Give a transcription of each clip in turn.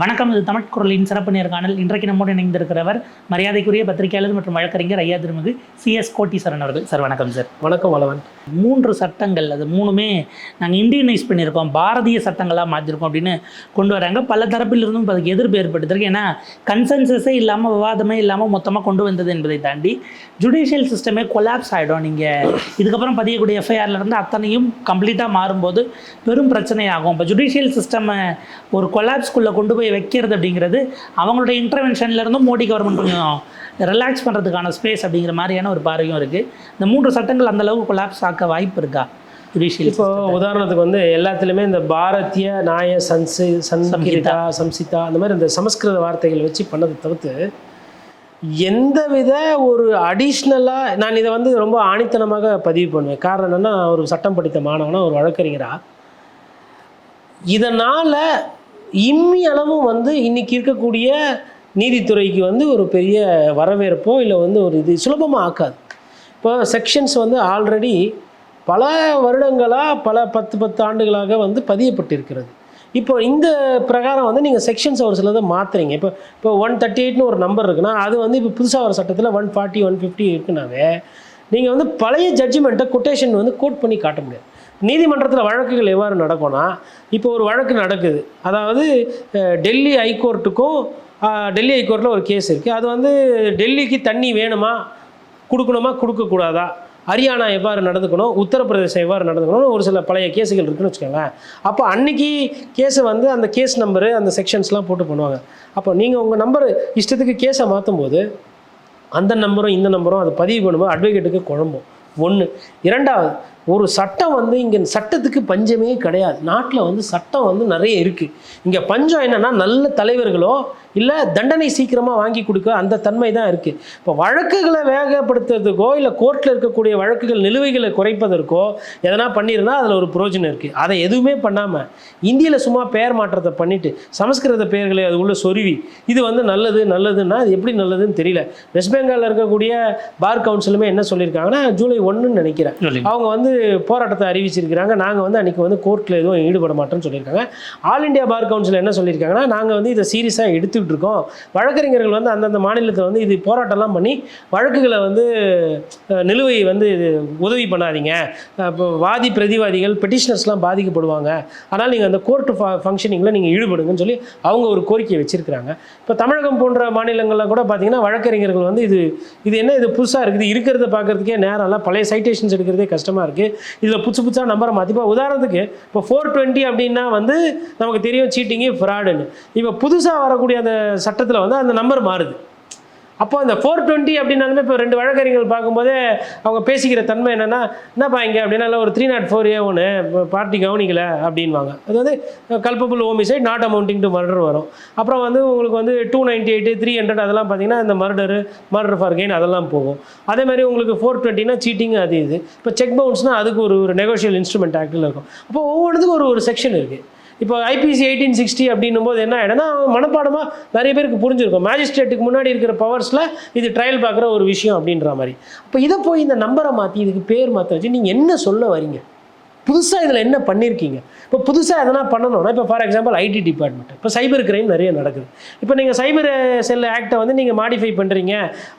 வணக்கம் இது தமிழ் குரலின் சிறப்பு நேர்காணல் இன்றைக்கு நம்மோடு இணைந்திருக்கிறவர் மரியாதைக்குரிய பத்திரிகையாளர் மற்றும் வழக்கறிஞர் ஐயா திருமிகு சிஎஸ் கோட்டீஸ்வரன் அவர்கள். சார் வணக்கம் சார். வணக்கம் வளவன். மூன்று சட்டங்கள் அது மூணுமே நாங்கள் இந்தியனைஸ் பண்ணியிருக்கோம். பாரதிய சட்டங்களாக மாற்றிருக்கோம் அப்படின்னு கொண்டு வராங்க. பல தரப்பிலிருந்தும் இப்போ அதுக்கு எதிர்ப்பு ஏற்பட்டுருக்கு. ஏன்னா கன்சென்சஸே இல்லாமல் விவாதமே இல்லாமல் மொத்தமாக கொண்டு வந்தது என்பதை தாண்டி ஜுடிஷியல் சிஸ்டமே கொலாப்ஸ் ஆகிடும் நீங்கள் இதுக்கப்புறம் பதியக்கூடிய எஃப்ஐஆர்ல இருந்து அத்தனையும் கம்ப்ளீட்டாக மாறும்போது பெரும் பிரச்சனையாகும். இப்போ ஜுடிஷியல் சிஸ்டமை ஒரு கொலாப்ஸ்குள்ளே கொண்டு போய் வைக்கிறது அப்படிங்கிறது அவங்களுடைய interventionல இருந்தும் மோடி கவர்மெண்ட் கொஞ்சம் ரிலாக்ஸ் பண்ணுறதுக்கான ஸ்பேஸ் அப்படிங்கிற மாதிரியான ஒரு பார்வையும் இருக்குது இந்த மூன்று சட்டங்கள் அந்த அளவுக்கு கொலாப்ஸ் ஆக்க வாய்ப்பு இருக்கா? ஜுடிஷியல் இப்போ உதாரணத்துக்கு வந்து எல்லாத்துலேயுமே இந்த பாரதிய நாய சன்சி சன்கிரிதா சம்சிதா அந்த மாதிரி இந்த சமஸ்கிருத வார்த்தைகள் வச்சு பண்ணதை தவிர்த்து எந்தவித ஒரு அடிஷ்னலாக நான் இதை வந்து ரொம்ப ஆணித்தனமாக பதிவு பண்ணுவேன். காரணம் என்னன்னா ஒரு சட்டம் படித்த மாணவனா ஒரு வழக்கறிஞரா இதனால் இம்மி அளவும் வந்து இன்றைக்கி இருக்கக்கூடிய நீதித்துறைக்கு வந்து ஒரு பெரிய வரவேற்போ இல்லை வந்து ஒரு இது சுலபமாக ஆக்காது. இப்போ செக்ஷன்ஸ் வந்து ஆல்ரெடி பல வருடங்களாக பல பத்து பத்து ஆண்டுகளாக வந்து பதியப்பட்டிருக்கிறது. இப்போ இந்த பிரகாரம் வந்து நீங்கள் செக்ஷன்ஸ் ஒரு சிலதை மாற்றுறீங்க இப்போ இப்போ ஒன் தேர்ட்டி எயிட்னு ஒரு நம்பர் இருக்குன்னா அது வந்து இப்போ புதுசாக வர சட்டத்தில் ஒன் ஃபார்ட்டி ஒன் ஃபிஃப்டி இருக்குனாவே நீங்கள் வந்து பழைய ஜட்ஜ்மெண்ட்டை கொட்டேஷன் வந்து கோட் பண்ணி காட்ட முடியாது. நீதிமன்றத்தில் வழக்குகள் எவ்வாறு நடக்கும்னா இப்போ ஒரு வழக்கு நடக்குது. அதாவது டெல்லி ஹைகோர்ட்டுக்கும் டெல்லி ஹைகோர்ட்டில் ஒரு கேஸ் இருக்குது அது வந்து டெல்லிக்கு தண்ணி வேணுமா கொடுக்கணுமா கொடுக்கக்கூடாதா? ஹரியானா எவ்வாறு நடந்துக்கணும்? உத்தரப்பிரதேசம் எவ்வாறு நடந்துக்கணும்னு ஒரு சில பழைய கேஸுகள் இருக்குன்னு வச்சுக்கோங்களேன். அப்போ அன்றைக்கி கேஸை வந்து அந்த கேஸ் நம்பரு அந்த செக்ஷன்ஸ்லாம் போட்டு பண்ணுவாங்க. அப்போ நீங்கள் உங்கள் நம்பர் இஷ்டத்துக்கு கேஸை மாற்றும் போது அந்த நம்பரும் இந்த நம்பரும் அதை பதிவு பண்ணும்போது அட்வொகேட்டுக்கு குழம்பும். ஒன்று இரண்டாவது ஒரு சட்டம் வந்து இங்கே சட்டத்துக்கு பஞ்சமே கிடையாது. நாட்டில் வந்து சட்டம் வந்து நிறைய இருக்குது இங்கே பஞ்சம் என்னென்னா நல்ல தலைவர்களோ இல்லை தண்டனை சீக்கிரமாக வாங்கி கொடுக்க அந்த தன்மை தான் இருக்குது இப்போ வழக்குகளை வேகப்படுத்துறதுக்கோ இல்லை கோர்ட்டில் இருக்கக்கூடிய வழக்குகள் நிலுவைகளை குறைப்பதற்கோ எதனா பண்ணியிருந்தா அதில் ஒரு பிரயோஜனம் இருக்குது அதை எதுவுமே பண்ணாமல் இந்தியில் சும்மா பெயர் மாற்றத்தை பண்ணிவிட்டு சமஸ்கிருத பெயர்களை அது உள்ள சொருவி இது வந்து நல்லது நல்லதுன்னா அது எப்படி நல்லதுன்னு தெரியல. வெஸ்ட் பெங்காலில் இருக்கக்கூடிய பார் கவுன்சிலுமே என்ன சொல்லியிருக்காங்கன்னா ஜூலை ஒன்றுன்னு நினைக்கிறேன். அவங்க வந்து போராட்டத்தை அறிவிச்சிருக்கிறாங்க. நாங்கள் வந்து அன்றைக்கி வந்து கோர்ட்டில் எதுவும் ஈடுபட மாட்டோம்னு சொல்லியிருக்காங்க. ஆல் இந்தியா பார் கவுன்சில் என்ன சொல்லியிருக்காங்கன்னா நாங்கள் வந்து இதை சீரியஸாக எடுத்துக்கிட்டு இருக்கோம். வழக்கறிஞர்கள் வந்து அந்தந்த மாநிலத்தில் வந்து இது போராட்டம்லாம் பண்ணி வழக்குகளை வந்து நிலுவை வந்து இது உதவி பண்ணாதீங்க. இப்போ வாதி பிரதிவாதிகள் பெட்டிஷனர்ஸ்லாம் பாதிக்கப்படுவாங்க. அதனால் நீங்கள் அந்த கோர்ட்டு ஃபங்க்ஷனிங்கில் நீங்கள் ஈடுபடுங்கன்னு சொல்லி அவங்க ஒரு கோரிக்கையை வச்சுருக்கிறாங்க. இப்போ தமிழகம் போன்ற மாநிலங்களில் கூட பார்த்தீங்கன்னா வழக்கறிஞர்கள் வந்து இது இது என்ன இது புதுசாக இருக்குது இருக்கிறத பார்க்குறதுக்கே நேரம் இல்லை பழைய சைட்டேஷன்ஸ் எடுக்கிறதே கஷ்டமாக இருக்குது இதில் புதுசு புதுசாக நம்பரை மாற்றிப்போம் உதாரணத்துக்கு இப்போ ஃபோர் டுவெண்ட்டி அப்படின்னா வந்து நமக்கு தெரியும் சீட்டிங்கு ஃப்ராடுன்னு இப்போ புதுசாக வரக்கூடிய அந்த சட்டத்தில் வந்து அந்த நம்பர் மாறுது. அப்போ அந்த ஃபோர் டுவெண்ட்டி அப்படின்னாலுமே இப்போ ரெண்டு வழக்கறிஞர்கள் பார்க்கும்போதே அவங்க பேசிக்கிற தன்மை என்னென்னா என்னப்பா இங்கே? அப்படின்னால ஒரு த்ரீ நாட் ஃபோர் ஏ ஒன்று பார்ட்டி கவனிக்கல அப்படின்வாங்க அது வந்து culpable homicide not amounting to murder வரும். அப்புறம் வந்து உங்களுக்கு வந்து two ninety eight three hundred அதெல்லாம் பார்த்தீங்கன்னா இந்த மர்டரு மர்டர் ஃபார் கெயின் அதெல்லாம் போகும். அதே மாதிரி உங்களுக்கு ஃபோர் டுவெண்ட்டினா சீட்டிங் அது இது. இப்போ செக் பவுன்ஸ்னால் அதுக்கு ஒரு ஒரு நெகோஷியல் இன்ஸ்ட்ருமெண்ட் ஆக்டில் இருக்கும். அப்போ ஒவ்வொன்றுத்துக்கும் ஒரு ஒரு செக்ஷன் இருக்குது இப்போ ஐபிசி எயிட்டீன் சிக்ஸ்டி அப்படின்னும் போது என்ன ஆகிடும்னா மனப்பாடமாக நிறைய பேருக்கு புரிஞ்சிருக்கும். மேஜிஸ்ட்ரேட்டுக்கு முன்னாடி இருக்கிற பவர்ஸில் இது ட்ரையல் பார்க்குற ஒரு விஷயம் அப்படின்ற மாதிரி. அப்போ இதை போய் இந்த நம்பரை மாற்றி இதுக்கு பேர் மாற்ற வச்சு நீங்கள் என்ன சொல்ல வரீங்க? புதுசாக இதில் என்ன பண்ணியிருக்கீங்க இப்போ புதுசாக எதனா பண்ணணும்னா இப்போ ஃபார் எக்ஸாம்பிள் ஐடி டிபார்ட்மெண்ட் இப்போ சைபர் கிரைம் நிறைய நடக்குது. இப்போ நீங்கள் சைபர் செல் ஆக்டை வந்து நீங்கள் மாடிஃபை பண்ணுறீங்க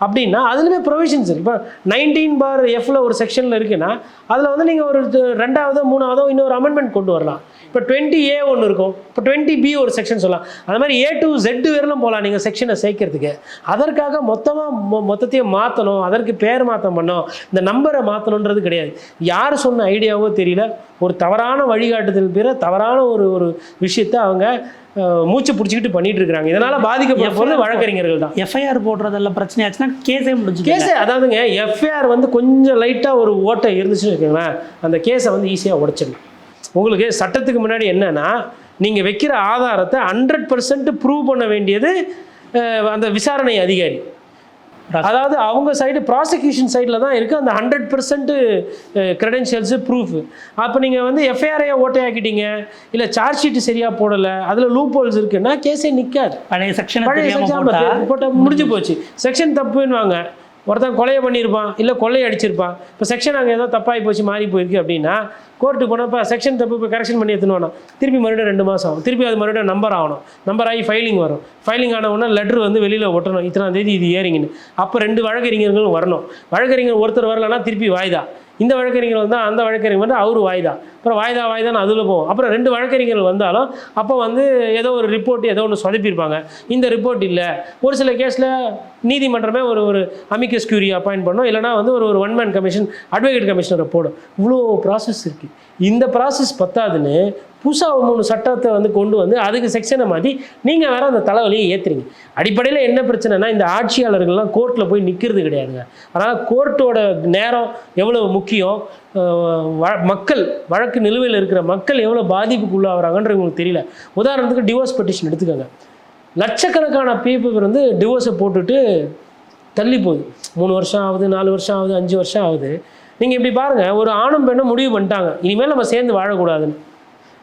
அப்படின்னா அதுலேயுமே ப்ரொவிஷன்ஸ் இருக்குது இப்போ நைன்டீன் பார் எஃப்ல ஒரு செக்ஷனில் இருக்குன்னா அதில் வந்து நீங்கள் ஒரு ரெண்டாவதோ மூணாவதோ இன்னொரு அமெண்ட்மெண்ட் கொண்டு வரலாம். இப்போ டுவெண்ட்டி ஏ ஒன்று இருக்கும். இப்போ டுவெண்ட்டி பி ஒரு செக்ஷன் சொல்லலாம். அது மாதிரி ஏ டு ஜெட் வரலும் போகலாம் நீங்கள் செக்ஷனை சேர்க்கறதுக்கு. அதற்காக மொத்தமாக மொ மொத்தத்தையும் மாற்றணும் அதற்கு பேர் மாற்றம் பண்ணோம் இந்த நம்பரை மாற்றணுன்றது கிடையாது. யார் சொன்ன ஐடியாவோ தெரியல. ஒரு தவறான வழிகாட்டுதல் பேர தவறான ஒரு ஒரு விஷயத்தை அவங்க மூச்சு பிடிச்சிக்கிட்டு பண்ணிட்டு இருக்காங்க இதனால பாதிக்கப்பட போகிறது வழக்கறிஞர்கள் தான். எஃப்ஐஆர் போடுறதெல்லாம் பிரச்சனை ஆச்சுன்னா கேஸே முடிஞ்சு கேஸே அதாவதுங்க எஃப்ஐஆர் வந்து கொஞ்சம் லைட்டாக ஒரு ஓட்டை இருந்துச்சுன்னு வச்சுக்கோங்களேன். அந்த கேஸை வந்து ஈஸியாக உடைச்சிடலாம். உங்களுக்கு சட்டத்துக்கு முன்னாடி என்னன்னா நீங்கள் வைக்கிற ஆதாரத்தை ஹண்ட்ரட் பர்சன்ட் ப்ரூவ் பண்ண வேண்டியது அந்த விசாரணை அதிகாரி. அதாவது அவங்க சைடு ப்ராசிக்யூஷன் சைடில் தான் இருக்குது அந்த ஹண்ட்ரட் பர்சன்ட் க்ரெடென்ஷியல்ஸு ப்ரூஃப் அப்போ நீங்கள் வந்து எஃப்ஐஆரையை ஓட்டையாக்கிட்டீங்க இல்லை சார்ஜ் ஷீட் சரியாக போடலை அதில் லூப் ஹோல்ஸ் இருக்குன்னா கேஸே நிற்காது பழைய செக்ஷனை பழைய செக்ஷன் போட்டா? போட்டால் முடிஞ்சு போச்சு. செக்ஷன் தப்புன்னுவாங்க. ஒருத்தன் கொலையை பண்ணியிருப்பான் இல்லை கொள்ளையை அடிச்சிருப்பான். இப்போ செக்ஷன் அங்கே ஏதோ தப்பாகி போச்சு மாறி போயிருக்கு அப்படின்னா கோர்ட்டுக்கு போனப்போ செக்ஷன் தப்பு இப்போ கரெக்ஷன் பண்ணி எடுத்துன்னு திருப்பி மறுபடியும் ரெண்டு மாதம் ஆகும். திருப்பி அது மறுபடியும் நம்பர் ஆகணும். நம்பர் ஆகி ஃபைலிங் வரும். ஃபைலிங் ஆன உடனே லெட்ரு வந்து வெளியில் ஒட்டணும். இத்தனாம் தேதி இது ஏறிங்கன்னு அப்போ ரெண்டு வழக்கறிஞர்களும் வரணும். வழக்கறிஞர் ஒருத்தர் வரலன்னா திருப்பி வாய்தா? இந்த வழக்கறிஞர் வந்தால் அந்த வழக்கறிஞர் வந்து அவர் வாய்தா. அப்புறம் வாய்தா வாய்தான்னு அதில் போகும் அப்புறம் ரெண்டு வழக்கறிஞர்கள் வந்தாலும் அப்போ வந்து ஏதோ ஒரு ரிப்போர்ட் ஏதோ ஒன்று சொதப்பியிருப்பாங்க. இந்த ரிப்போர்ட் இல்லை. ஒரு சில கேஸில் நீதிமன்றமே ஒரு ஒரு அமிக்கஸ் கியூரி அப்பாயிண்ட் பண்ணும். இல்லைனா வந்து ஒரு ஒரு ஒன் மேன் கமிஷன் அட்வொகேட் கமிஷனரை போடும். இவ்வளோ ப்ராசஸ் இருக்குது இந்த ப்ராசஸ் பத்தாதுன்னு புதுசாக மூணு சட்டத்தை வந்து கொண்டு வந்து அதுக்கு செக்ஷனை மாற்றி நீங்கள் வேறு அந்த தலைவலியை ஏற்றுறீங்க அடிப்படையில் என்ன பிரச்சனைனா இந்த ஆட்சியாளர்கள்லாம் கோர்ட்டில் போய் நிற்கிறது கிடையாதுங்க. அதனால் கோர்ட்டோட நேரம் எவ்வளோ முக்கியம்? மக்கள் வழக்கு நிலுவையில் இருக்கிற மக்கள் எவ்வளோ பாதிப்புக்கு உள்ளாகிறாங்கன்ற உங்களுக்கு தெரியல. உதாரணத்துக்கு டிவோர்ஸ் பெட்டிஷன் எடுத்துக்கோங்க. லட்சக்கணக்கான பீப்புள் வந்து டிவோர்ஸை போட்டுட்டு தள்ளி போகுது. மூணு வருஷம் ஆகுது நாலு வருஷம் ஆகுது அஞ்சு வருஷம் ஆகுது. நீங்கள் இப்படி பாருங்கள் ஒரு ஆணும் பெண்ணும் முடிவு பண்ணிட்டாங்க. இனிமேல் நம்ம சேர்ந்து வாழக்கூடாதுன்னு.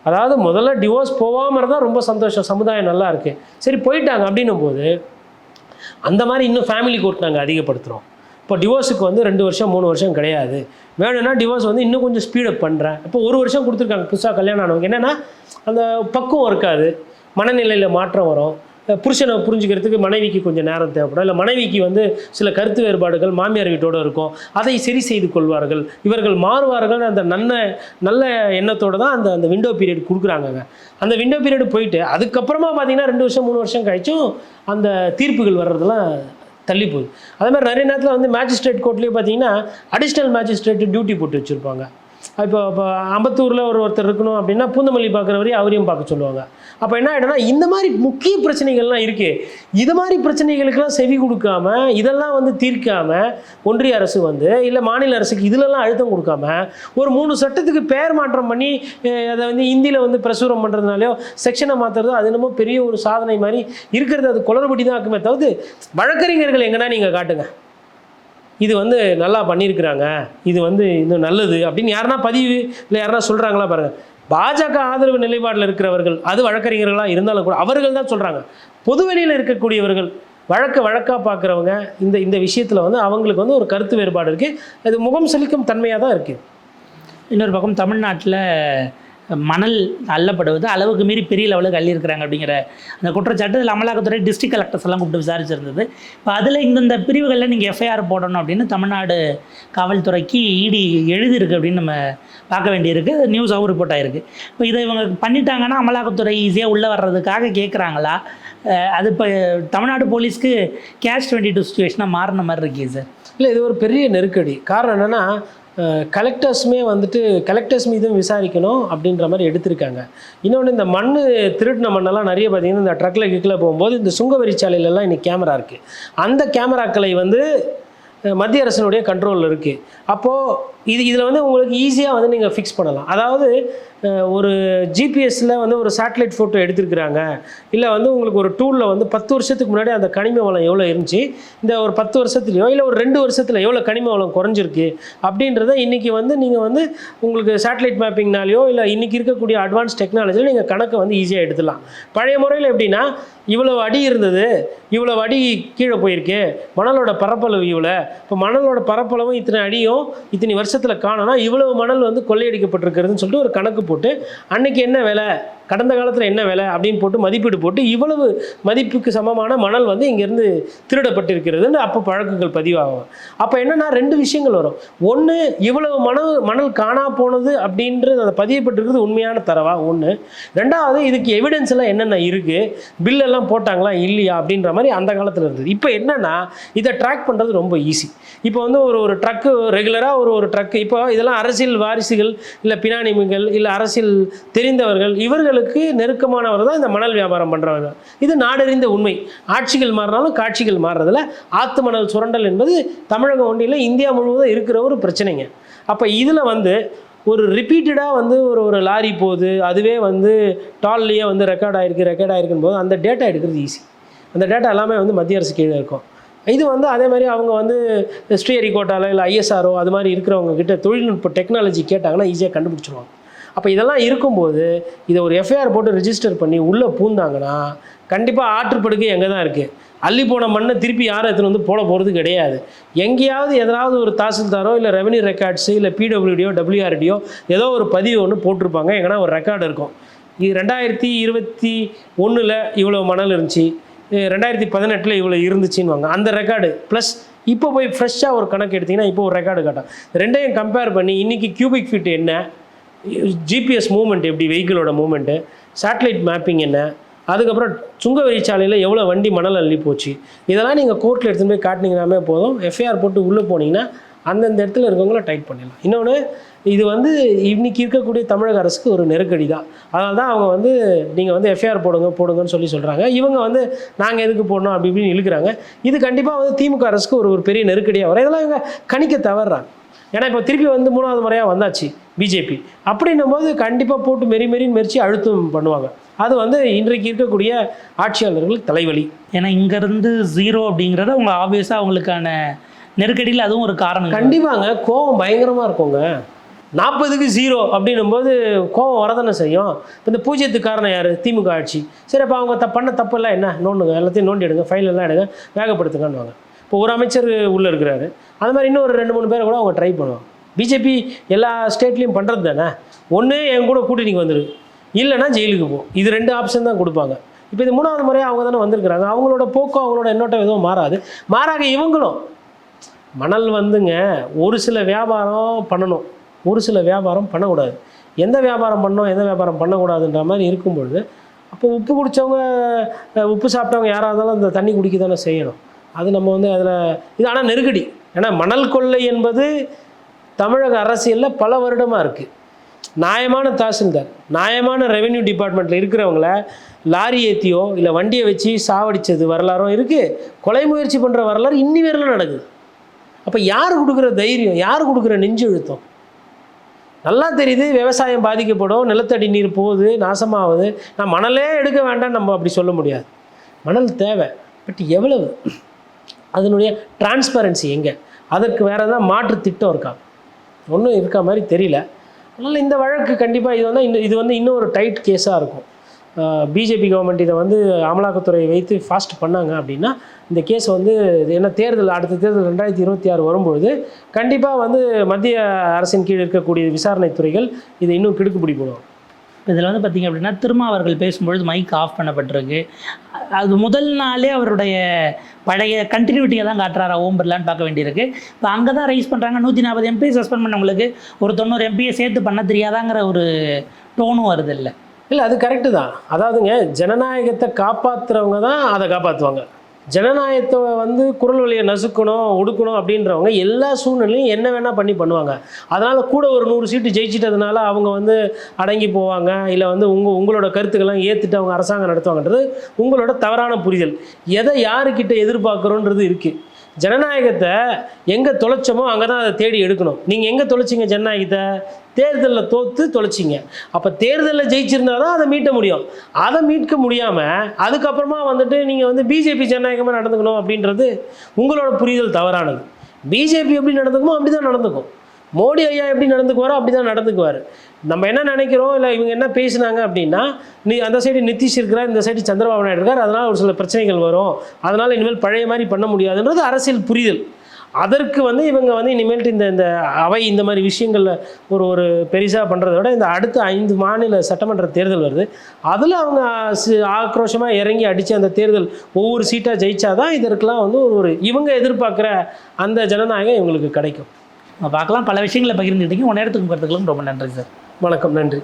அதாவது முதல்ல டிவோர்ஸ் போகாமல் இருந்தால் ரொம்ப சந்தோஷம். சமுதாயம் நல்லா இருக்கு. சரி போயிட்டாங்க அப்படின்னும் போது அந்த மாதிரி இன்னும் ஃபேமிலி கோர்ட் நாங்கள் அதிகப்படுத்துகிறோம் இப்போ டிவோர்ஸுக்கு வந்து ரெண்டு வருஷம் மூணு வருஷம் கிடையாது. வேணும்னா டிவோர்ஸ் வந்து இன்னும் கொஞ்சம் ஸ்பீடப் பண்ணுறேன் இப்போ ஒரு வருஷம் கொடுத்துருக்காங்க புதுசாக கல்யாணம் ஆனவங்க. என்னென்னா அந்த பக்குவம் இருக்காது. மனநிலையில் மாற்றம் வரும். புருஷனை புரிஞ்சுக்கிறதுக்கு மனைவிக்கு கொஞ்சம் நேரம் தேவைப்படும். இல்லை மனைவிக்கு வந்து சில கருத்து வேறுபாடுகள் மாமியார் வீட்டோடு இருக்கும். அதை சரி செய்து கொள்வார்கள். இவர்கள் மாறுவார்கள் அந்த நன்ன நல்ல எண்ணத்தோடு தான் அந்த அந்த விண்டோ பீரியட் கொடுக்குறாங்கங்க. அந்த விண்டோ பீரியட் போயிட்டு அதுக்கப்புறமா பார்த்தீங்கன்னா ரெண்டு வருஷம் மூணு வருஷம் கழிச்சும் அந்த தீர்ப்புகள் வர்றதெல்லாம் தள்ளி போகுது. அதே மாதிரி நிறைய நேரத்தில் வந்து மேஜிஸ்ட்ரேட் கோர்ட்லேயே பார்த்தீங்கன்னா அடிஷ்னல் மேஜிஸ்ட்ரேட் டியூட்டி போட்டு வச்சுருப்பாங்க. இப்போ இப்போ அம்பத்தூரில் ஒரு ஒருத்தர் இருக்கணும் அப்படின்னா பூந்தமல்லி பார்க்குற வரையும் அவரையும் பார்க்க சொல்லுவாங்க. அப்போ என்ன ஆகிடும்னா இந்த மாதிரி முக்கிய பிரச்சனைகள்லாம் இருக்குது இது மாதிரி பிரச்சனைகளுக்கெல்லாம் செவி கொடுக்காம இதெல்லாம் வந்து தீர்க்காம ஒன்றிய அரசு வந்து இல்லை மாநில அரசுக்கு இதிலெல்லாம் அழுத்தம் கொடுக்காம ஒரு மூணு சட்டத்துக்கு பெயர் மாற்றம் பண்ணி அதை வந்து இந்தியில் வந்து பிரசுரம் பண்ணுறதுனாலையோ செக்ஷனை மாற்றுறதோ அது என்னமோ பெரிய ஒரு சாதனை மாதிரி இருக்கிறது. அது குளறுபடி தான் ஆக்குமே தவிர்த்து வழக்கறிஞர்கள் எங்கன்னா நீங்கள் காட்டுங்க. இது வந்து நல்லா பண்ணியிருக்கிறாங்க. இது வந்து இன்னும் நல்லது அப்படின்னு யாருன்னா பதிவு இல்லை யாருன்னா சொல்கிறாங்களா பாருங்கள் பாஜக ஆதரவு நிலைப்பாடில் இருக்கிறவர்கள் அது வழக்கறிஞர்களாக இருந்தாலும் கூட அவர்கள் தான் சொல்கிறாங்க பொதுவெளியில் இருக்கக்கூடியவர்கள் வழக்க வழக்காக பார்க்குறவங்க இந்த இந்த விஷயத்தில் வந்து அவங்களுக்கு வந்து ஒரு கருத்து வேறுபாடு இருக்குது அது முகம் செழிக்கும் தன்மையாக தான் இருக்குது இன்னொரு பக்கம் தமிழ்நாட்டில் மணல் அள்ளப்படுவது அளவுக்கு மீறி பெரிய லெவலுக்கு அள்ளியிருக்கிறாங்க அப்படிங்கிற அந்த குற்றச்சாட்டு இதில் அமலாக்கத்துறை டிஸ்ட்ரிக்ட் கலெக்டர்ஸ் எல்லாம் கூப்பிட்டு விசாரிச்சிருந்தது. இப்போ அதில் இந்தந்த பிரிவுகளில் நீங்கள் எஃப்ஐஆர் போடணும் அப்படின்னு தமிழ்நாடு காவல்துறைக்கு இடி எழுதியிருக்கு அப்படின்னு நம்ம பார்க்க வேண்டியிருக்கு. நியூஸாகவும் ரிப்போர்ட் ஆயிருக்கு. இப்போ இதை இவங்க பண்ணிட்டாங்கன்னா அமலாக்கத்துறை ஈஸியாக உள்ளே வர்றதுக்காக கேட்குறாங்களா அது இப்போ தமிழ்நாடு போலீஸ்க்கு கேஷ் டுவெண்ட்டி டூ சுச்சுவேஷனாக மாறின மாதிரி இருக்கே சார் இல்லை இது ஒரு பெரிய நெருக்கடி. காரணம் என்னென்னா கலெக்டர்ஸுமே வந்துட்டு கலெக்டர்ஸ் மீதும் விசாரிக்கணும் அப்படின்ற மாதிரி எடுத்திருக்காங்க. இன்னொன்று இந்த மண் திருட்டின மண்ணெல்லாம் நிறைய பார்த்தீங்கன்னா இந்த ட்ரக்கில் கிக்கில் போகும்போது இந்த சுங்கவரிச்சாலையிலலாம் இன்னைக்கு கேமரா இருக்குது அந்த கேமராக்களை வந்து மத்திய அரசினுடைய கண்ட்ரோலில் இருக்குது அப்போது இது இதில் வந்து உங்களுக்கு ஈஸியாக வந்து நீங்கள் ஃபிக்ஸ் பண்ணலாம். அதாவது ஒரு ஜிபிஎஸ்சில் வந்து ஒரு சேட்டலைட் ஃபோட்டோ எடுத்திருக்கிறாங்க. இல்லை வந்து உங்களுக்கு ஒரு டூலில் வந்து பத்து வருஷத்துக்கு முன்னாடி அந்த கனிம வளம் எவ்வளோ இருந்துச்சு? இந்த ஒரு பத்து வருஷத்துலையோ இல்லை ஒரு ரெண்டு வருஷத்தில் எவ்வளோ கனிம வளம் குறைஞ்சிருக்கு? அப்படின்றத இன்றைக்கி வந்து நீங்கள் வந்து உங்களுக்கு சேட்டலைட் மேப்பிங்னாலேயோ இல்லை இன்றைக்கி இருக்கக்கூடிய அட்வான்ஸ் டெக்னாலஜியில் நீங்கள் கணக்கை வந்து ஈஸியாக எடுத்துடலாம் பழைய முறையில் எப்படின்னா இவ்வளோ அடி இருந்தது இவ்வளோ அடி கீழே போயிருக்கு மணலோட பரப்பளவு இவ்வளோ இப்போ மணலோட பரப்பளவும் இத்தனை அடியும் இத்தனை வருஷத்தில் காணோம்னா இவ்வளவு மணல் வந்து கொள்ளையடிக்கப்பட்டிருக்கிறதுன்னு சொல்லிட்டு ஒரு கணக்கு போட்டு அன்னைக்கு என்ன விலை? கடந்த காலத்தில் என்ன விலை அப்படின்னு போட்டு மதிப்பீடு போட்டு இவ்வளவு மதிப்புக்கு சமமான மணல் வந்து இங்கேருந்து திருடப்பட்டிருக்கிறதுன்னு அப்போ பழக்கங்கள் பதிவாகும். அப்போ என்னென்னா ரெண்டு விஷயங்கள் வரும். ஒன்று இவ்வளவு மணல் மணல் காணா போனது அப்படின்றது அதை பதியப்பட்டிருக்கிறது உண்மையான தரவா? ஒன்று ரெண்டாவது இதுக்கு எவிடன்ஸ் எல்லாம் என்னென்ன இருக்குது பில்லெல்லாம் போட்டாங்களா? இல்லையா? அப்படின்ற மாதிரி அந்த காலத்தில் இருந்தது. இப்போ என்னென்னா இதை ட்ராக் பண்ணுறது ரொம்ப ஈஸி இப்போ வந்து ஒரு ஒரு ட்ரக்கு ரெகுலராக ஒரு ஒரு ட்ரக்கு இப்போ இதெல்லாம் அரசியல் வாரிசுகள் இல்லை பினானிமிகள் இல்லை அரசியல் தெரிந்தவர்கள் இவர்கள் மக்களுக்கு நெருக்கமானவர் தான் இந்த மணல் வியாபாரம் பண்ணுறவங்க இது நாடறிந்த உண்மை. ஆட்சிகள் மாறினாலும் காட்சிகள் மாறுறதில்ல ஆத்து மணல் சுரண்டல் என்பது தமிழக ஒன்றியில் இந்தியா முழுவதும் இருக்கிற ஒரு பிரச்சனைங்க. அப்போ இதில் வந்து ஒரு ரிப்பீட்டடாக வந்து ஒரு ஒரு லாரி போகுது. அதுவே வந்து டால்லையே வந்து ரெக்கார்ட் ஆகிருக்கு ரெக்கார்ட் ஆகிருக்குன்னு போது அந்த டேட்டா எடுக்கிறது ஈஸி அந்த டேட்டா எல்லாமே வந்து மத்திய அரசு கீழே இருக்கும். இது வந்து அதே மாதிரி அவங்க வந்து ஸ்ரீஹரிகோட்டாவில் இல்லை ஐஎஸ்ஆர்ஓ அது மாதிரி இருக்கிறவங்க கிட்ட தொழில்நுட்ப டெக்னாலஜி கேட்டாங்கன்னா ஈஸியாக கண்டுபிடிச்சிருவாங்க. அப்போ இதெல்லாம் இருக்கும்போது இதை ஒரு எஃப்ஐஆர் போட்டு ரிஜிஸ்டர் பண்ணி உள்ளே பூந்தாங்கன்னா கண்டிப்பாக ஆற்றுப்படுக்கை எங்கே தான் இருக்குது அள்ளி போன மண்ணை திருப்பி யாரும் எடுத்துகிட்டு வந்து போட போகிறது கிடையாது. எங்கேயாவது எதாவது ஒரு தாசில்தாரோ இல்லை ரெவன்யூ ரெக்கார்ட்ஸு இல்லை பிடபிள்யூடியோ டபிள்யூஆர்டியோ ஏதோ ஒரு பதிவு ஒன்று போட்டிருப்பாங்க. எங்கன்னா ஒரு ரெக்கார்டு இருக்கும். இது ரெண்டாயிரத்தி இருபத்தி ஒன்றில் இவ்வளோ மணல் இருந்துச்சு. ரெண்டாயிரத்தி பதினெட்டில் இவ்வளோ இருந்துச்சுன்னு அந்த ரெக்கார்டு ப்ளஸ் இப்போ போய் ஃப்ரெஷ்ஷாக ஒரு கணக்கு எடுத்திங்கன்னா இப்போ ஒரு ரெக்கார்டு காட்டும். ரெண்டையும் கம்பேர் பண்ணி இன்றைக்கி கியூபிக் ஃபீட் என்ன? ஜிபிஎஸ் மூவ்மெண்ட் எப்படி வெஹிக்கிளோட மூவ்மெண்ட்டு சேட்டலைட் மேப்பிங் என்ன அதுக்கப்புறம் சுங்க வழிச்சாலையில் எவ்வளோ வண்டி மணல் அள்ளி போச்சு இதெல்லாம் நீங்கள் கோர்ட்டில் எடுத்துகிட்டு போய் காட்டினீங்கன்னாமே போதும். எஃப்ஐஆர் போட்டு உள்ளே போனீங்கன்னா அந்தந்த இடத்துல இருக்கவங்கள டைட் பண்ணிடலாம். இன்னொன்று இது வந்து இன்றைக்கி இருக்கக்கூடிய தமிழக அரசுக்கு ஒரு நெருக்கடி தான். அதனால தான் அவங்க வந்து நீங்கள் வந்து எஃப்ஐஆர் போடுங்க போடுங்கன்னு சொல்லி சொல்கிறாங்க இவங்க வந்து நாங்கள் எதுக்கு போடணும் அப்படி இப்படின்னு இழுக்கிறாங்க. இது கண்டிப்பாக வந்து திமுக அரசுக்கு ஒரு ஒரு பெரிய நெருக்கடியாக வரும். இதெல்லாம் இவங்க கணிக்க தவறுறாங்க. ஏன்னா இப்போ திருப்பி வந்து மூணாவது முறையாக வந்தாச்சு. பிஜேபி. அப்படின்னும் போது கண்டிப்பாக போட்டு மெரி மெரின்னு மெரிச்சு அழுத்தம் பண்ணுவாங்க. அது வந்து இன்றைக்கு இருக்கக்கூடிய ஆட்சியாளர்கள் தலைவலி. ஏன்னா இங்கேருந்து ஜீரோ அப்படிங்கிறது அவங்க ஆப்வியஸாக அவங்களுக்கான நெருக்கடியில் அதுவும் ஒரு காரணம். கண்டிப்பாங்க. கோவம் பயங்கரமாக இருக்குங்க. நாற்பதுக்கு ஜீரோ அப்படின்னும் போது கோவம் வரதானே செய்யும். இப்ப இந்த பூஜ்ஜியத்துக்கு காரணம் யார்? திமுக ஆட்சி. சரி அப்போ அவங்க த பண்ண தப்பெல்லாம் என்ன? நோண்டுங்க. எல்லாத்தையும் நோண்டி எடுங்க ஃபைல் எல்லாம் எடுங்க. வேகப்படுத்துங்கன்னுவாங்க. இப்போ ஒரு அமைச்சர் உள்ளே இருக்கிறாரு. அது மாதிரி இன்னும் ஒரு ரெண்டு மூணு பேரை கூட அவங்க ட்ரை பண்ணுவாங்க. பிஜேபி எல்லா ஸ்டேட்லேயும் பண்ணுறது தானே? ஒன்று என் கூட கூட்டணிக்கு வந்துடு இல்லைன்னா ஜெயிலுக்கு போ. இது ரெண்டு ஆப்ஷன் தான் கொடுப்பாங்க. இப்போ இது மூணாவது முறையாக அவங்க தானே வந்திருக்கிறாங்க. அவங்களோட போக்கம் அவங்களோட எண்ணோட்டம் எதுவும் மாறாது. மாறாக இவங்களும் மணல் வந்துங்க ஒரு சில வியாபாரம் பண்ணணும். ஒரு சில வியாபாரம் பண்ணக்கூடாது. எந்த வியாபாரம் பண்ணோம் எந்த வியாபாரம் பண்ணக்கூடாதுன்ற மாதிரி இருக்கும் பொழுது அப்போ உப்பு குடித்தவங்க உப்பு சாப்பிட்டவங்க யாராக இருந்தாலும் அந்த தண்ணி குடிக்க தானே செய்யணும். அது நம்ம வந்து அதில் இது ஆனால் நெருக்கடி. ஏன்னா மணல் கொள்ளை என்பது தமிழக அரசியலில் பல வருடமாக இருக்குது நியாயமான தாசில்தார் நியாயமான ரெவென்யூ டிபார்ட்மெண்ட்டில் இருக்கிறவங்கள லாரி ஏற்றியோ இல்லை வண்டியை வச்சு சாவடிச்சது வரலாறும் இருக்குது கொலை முயற்சி பண்ணுற வரலாறு இன்னி வரையிலும் நடக்குது. அப்போ யார் கொடுக்குற தைரியம் யார் கொடுக்குற நெஞ்சழுத்தம்? நல்லா தெரியுது விவசாயம் பாதிக்கப்படும் நிலத்தடி நீர் போகுது நாசமாகுது. நான் மணலே எடுக்க வேண்டாம் நம்ம அப்படி சொல்ல முடியாது. மணல் தேவை பட் எவ்வளவு? அதனுடைய டிரான்ஸ்பரன்சி எங்கே? அதற்கு வேறு ஏதாவது மாற்று திட்டம் இருக்கா? ஒன்றும் இருக்க மாதிரி தெரியல. அதனால் இந்த வழக்கு கண்டிப்பாக இது வந்து இன்னும் இது வந்து இன்னும் ஒரு டைட் கேஸாக இருக்கும். பிஜேபி கவர்மெண்ட் இதை வந்து அமலாக்கத்துறையை வைத்து ஃபாஸ்ட் பண்ணாங்க அப்படின்னா இந்த கேஸ் வந்து இது என்ன தேர்தல் அடுத்த தேர்தல் ரெண்டாயிரத்தி இருபத்தி ஆறு வரும்பொழுது கண்டிப்பாக வந்து மத்திய அரசின் கீழ் இருக்கக்கூடிய விசாரணை துறைகள் இதை இன்னும் கிடுக்குப்பிடி போடுவாங்க. இதில் வந்து பார்த்திங்க அப்படின்னா திருமாவர்கள் பேசும்பொழுது மைக் ஆஃப் பண்ணப்பட்டிருக்கு. அது முதல் நாளே அவருடைய பழைய கண்டினியூட்டியை தான் காட்டுறாரா ஓம் பிர்லான்னு பார்க்க வேண்டியிருக்கு. இப்போ அங்கே தான் ரைஸ் பண்ணுறாங்க நூற்றி நாற்பது எம்பி சஸ்பெண்ட் பண்ணவங்களுக்கு ஒரு தொண்ணூறு எம்பியை சேர்த்து பண்ண தெரியாதாங்கிற ஒரு டோனும் வருது இல்லை. இல்லை அது கரெக்டு தான். அதாவதுங்க ஜனநாயகத்தை காப்பாற்றுறவங்க தான் அதை காப்பாற்றுவாங்க ஜனநாயகத்தை வந்து குரல் வழியை நசுக்கணும் ஒடுக்கணும் அப்படின்றவங்க எல்லா சூழ்நிலையும் என்ன வேணால் பண்ணி பண்ணுவாங்க. அதனால் கூட ஒரு நூறு சீட்டு ஜெயிச்சிட்டதுனால அவங்க வந்து அடங்கி போவாங்க. இல்லை வந்து உங்கள் உங்களோட கருத்துக்கெல்லாம் ஏற்றுட்டு அவங்க அரசாங்கம் நடத்துவாங்கன்றது உங்களோட தவறான புரிதல். எதை யாருக்கிட்ட எதிர்பார்க்குறோன்றது இருக்குது ஜனநாயகத்தை எங்கே தொலைச்சோமோ அங்கே தான் அதை தேடி எடுக்கணும். நீங்கள் எங்கே தொலைச்சிங்க ஜனநாயகத்தை? தேர்தலில் தோற்று தொலைச்சிங்க. அப்போ தேர்தலில் ஜெயிச்சிருந்தா தான் அதை மீட்ட முடியும். அதை மீட்க முடியாமல் அதுக்கப்புறமா வந்துட்டு நீங்கள் வந்து பிஜேபி ஜனநாயகமாக நடந்துக்கணும் அப்படின்றது உங்களோட புரிதல் தவறானது. பிஜேபி எப்படி நடந்துக்குமோ அப்படி தான் நடந்துக்கும். மோடி ஐயா எப்படி நடந்துக்குவாரோ அப்படி தான் நடந்துக்குவார். நம்ம என்ன நினைக்கிறோம்? இல்லை இவங்க என்ன பேசுனாங்க அப்படின்னா நீ அந்த சைடு நிதிஷ் இருக்கிறார் இந்த சைடு சந்திரபாபு நாயுடு இருக்கார் அதனால் ஒரு சில பிரச்சனைகள் வரும். அதனால் இனிமேல் பழைய மாதிரி பண்ண முடியாதுன்றது அரசியல் புரிதல். அதற்கு வந்து இவங்க வந்து இனிமேல்ட்டு இந்த இந்த அவை இந்த மாதிரி விஷயங்களில் ஒரு ஒரு பெருசாக பண்ணுறத விட இந்த அடுத்த ஐந்து மாநில சட்டமன்ற தேர்தல் வருது. அதில் அவங்க ஆக்ரோஷமாக இறங்கி அடித்து அந்த தேர்தல் ஒவ்வொரு சீட்டாக ஜெயிச்சாதான் இதற்கெல்லாம் வந்து ஒரு ஒரு இவங்க எதிர்பார்க்குற அந்த ஜனநாயகம் இவங்களுக்கு கிடைக்கும். பார்க்கலாம். பல விஷயங்களை பகிர்ந்துக்கிட்டீங்க உன் நேரத்துக்கு போகிறதுக்கெல்லாம் ரொம்ப நன்றி சார். வணக்கம். நன்றி.